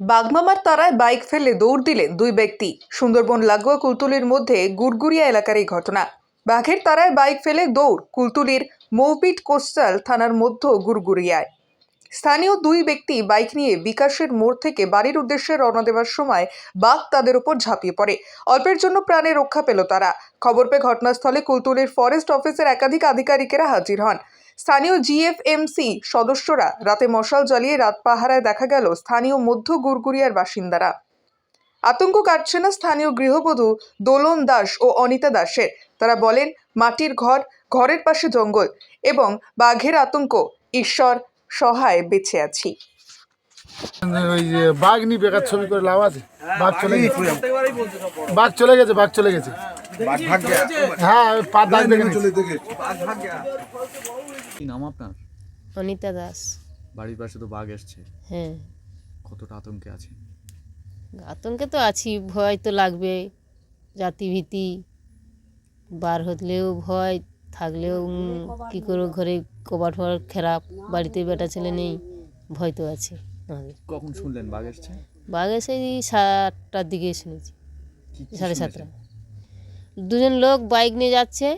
বাগমামার তারায় বাইক ফেলে দৌড় দিলেন দুই ব্যক্তি। সুন্দরবন লাগোয়া কুলতুলির মধ্যে গুড়গুড়িয়া এলাকার এই ঘটনা। বাঘের তারায় বাইক ফেলে দৌড় কুলতুলির মৌপিট কোস্টাল থানার মধ্য গুড়গুড়িয়ায়। স্থানীয় দুই ব্যক্তি বাইক নিয়ে বিকাশের মোড় থেকে বাড়ির উদ্দেশ্যে রওনা দেওয়ার সময় বাঘ তাদের উপর ঝাঁপিয়ে পড়ে। অল্পের জন্য প্রাণে রক্ষা পেল তারা। খবর পেয়ে ঘটনাস্থলে কুলতুলির ফরেস্ট অফিসের একাধিক আধিকারিকেরা হাজির হন। স্থানীয় জিএফএমসি সদস্যরা রাতে মশাল জ্বালিয়ে রাত পাহারায় দেখা গেল স্থানীয় মধ্য গুরগুরিয়ার বাসিন্দারা। আতঙ্ক কাটছে না স্থানীয় গৃহবধূ দোলন দাস ও অনিতা দাসের। তারা বলেন মাটির ঘর ঘরের পাশে জঙ্গল এবং বাঘের আতঙ্ক। ঈশ্বর সহায় বেঁচে আছি। ওই যে বাঘ নিয়ে বেকার ছবি করে লাভ আছে? বাঘ চলে গেছে? বাঘ চলে গেছে বাঘ চলে গেছে। হ্যাঁ দেখে। কি নাম আপনার? অনিতা দাস। বাড়ির পাশে তো বাঘ এসছে। হ্যাঁ। কতটা আতঙ্কে আছে আতঙ্কে তো আছি ভয় তো লাগবে। জাতিভীতি বার হলেও ভয় থাকলেও কি করে ঘরে কবাট ফবাট খারাপ বাড়িতে বেটা ছেলে নেই ভয় তো আছে আমাদের। কখন শুনলেন বাঘ এসছে? বাঘ এসে সাতটার দিকে শুনেছি সাড়ে সাতটা দুজন লোক বাইক নিয়ে যাচ্ছে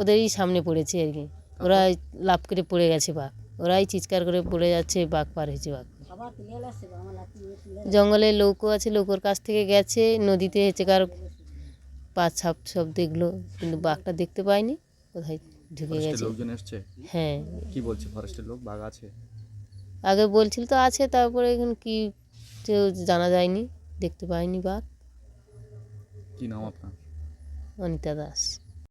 ওদেরই সামনে পড়েছে আর কি। ওরা লাভ করে পড়ে গেছে বাঘ। ওরাই চিৎকার করে পড়ে যাচ্ছে বাঘ পার হয়েছে বাঘ। জঙ্গলে লৌকো আছে লৌকোর কাছ থেকে গেছে নদীতে হচ্ছে কার পা ছাপ সব দেখল কিন্তু বাঘটা দেখতে পায়নি কোথায় ঢুকে গেছে। হ্যাঁ। কি বলছে ফরেস্টের লোক? বাঘ আছে? আগে বলছিল তো আছে তারপরে এখন কি কেউ জানা যায়নি দেখতে পায়নি বাঘ। কি নাম আপনার? অনিতা দাস।